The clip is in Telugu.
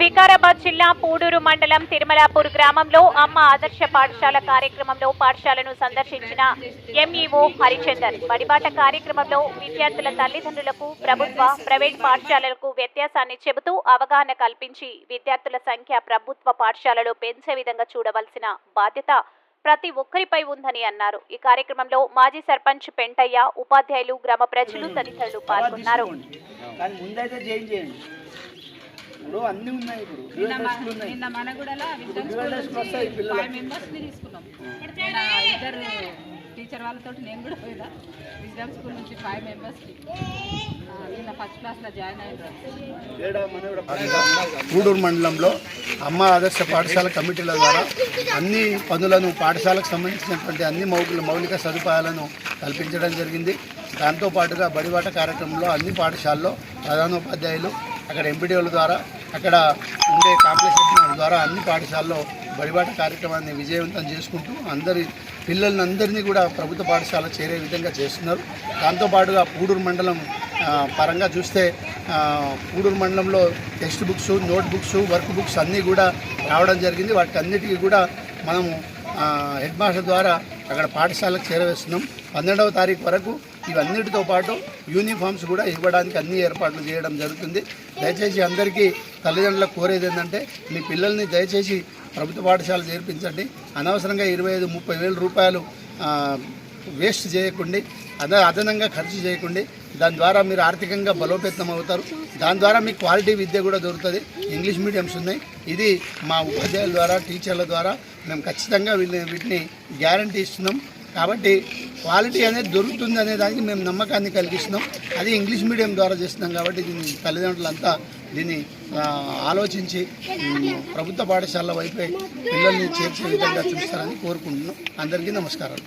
వికారాబాద్ జిల్లా పూడూరు మండలం తిరుమలాపూర్ గ్రామంలో అమ్మ ఆదర్శ పాఠశాల కార్యక్రమంలో పాఠశాలను సందర్శించిన ఎంఈఓ హరిచందర్ బడిబాట కార్యక్రమంలో విద్యార్థుల తల్లిదండ్రులకు ప్రభుత్వ ప్రైవేట్ పాఠశాలలకు వ్యత్యాసాన్ని చెబుతూ అవగాహన కల్పించి విద్యార్థుల సంఖ్య ప్రభుత్వ పాఠశాలలో పెంచే విధంగా చూడవలసిన బాధ్యత ప్రతి ఒక్కరిపై ఉందని అన్నారు. ఈ కార్యక్రమంలో మాజీ సర్పంచ్ పెంటయ్య ఉపాధ్యాయులు గ్రామ ప్రజలు తదితరులు పాల్గొన్నారు. అన్నీ ఉన్నాయి ఇప్పుడు. నిన్న మనగూడలో. ఫైవ్ మెంబర్స్ తీసుకున్నాం. ఇద్దరు టీచర్ వాళ్ళతో నేను కూడా పోయినా విజన్ స్కూల్ నుంచి ఫైవ్ మెంబర్స్ నిన్న ఫస్ట్ క్లాస్లో జాయిన్ అయ్యారు గూడూరు మండలంలో అమ్మ ఆదర్శ పాఠశాల కమిటీల ద్వారా అన్ని పనులను పాఠశాలకు సంబంధించినటువంటి అన్ని మౌలిక మౌలిక సదుపాయాలను కల్పించడం జరిగింది. దాంతోపాటుగా బడిబాట కార్యక్రమంలో అన్ని పాఠశాలలో ప్రధానోపాధ్యాయులు అక్కడ ఎంపీడీఓల ద్వారా అక్కడ ఉండే కాంప్లెక్స్ ద్వారా అన్ని పాఠశాలలో బడిబాట కార్యక్రమాన్ని విజయవంతం చేసుకుంటూ అందరి పిల్లలందరినీ అందరినీ కూడా ప్రభుత్వ పాఠశాల చేరే విధంగా చేస్తున్నారు. దాంతోపాటుగా పూడూరు మండలం పరంగా చూస్తే పూడూరు మండలంలో text books note books work books అన్నీ కూడా రావడం జరిగింది. వాటికి అన్నిటికీ కూడా మనము హెడ్ మాస్టర్ ద్వారా అక్కడ పాఠశాలకు చేరవేస్తున్నాం. పన్నెండవ తారీఖు వరకు ఇవన్నిటితో పాటు యూనిఫామ్స్ కూడా ఇవ్వడానికి అన్ని ఏర్పాట్లు చేయడం జరుగుతుంది. దయచేసి అందరికీ తల్లిదండ్రులకు కోరేది ఏంటంటే మీ పిల్లల్ని దయచేసి ప్రభుత్వ పాఠశాల చేర్పించండి. అనవసరంగా ఇరవై ఐదు ముప్పై వేల రూపాయలు వేస్ట్ చేయకుండా అదే అదనంగా ఖర్చు చేయకుండా దాని ద్వారా మీరు ఆర్థికంగా బలోపేతం అవుతారు. దాని ద్వారా మీకు క్వాలిటీ విద్య కూడా దొరుకుతుంది. ఇంగ్లీష్ మీడియంస్ ఉన్నాయి. ఇది మా ఉపాధ్యాయుల ద్వారా టీచర్ల ద్వారా మేము ఖచ్చితంగా వీటిని గ్యారంటీ ఇస్తున్నాం. కాబట్టి క్వాలిటీ అనేది దొరుకుతుంది అనే దానికి మేము నమ్మకాన్ని కలిగిస్తున్నాం. అది ఇంగ్లీష్ మీడియం ద్వారా చేస్తున్నాం కాబట్టి దీన్ని తల్లిదండ్రులంతా దీన్ని ఆలోచించి ప్రభుత్వ పాఠశాల వైపే పిల్లల్ని చేర్చే విధంగా చూస్తారని కోరుకుంటున్నాం. అందరికీ నమస్కారాలు.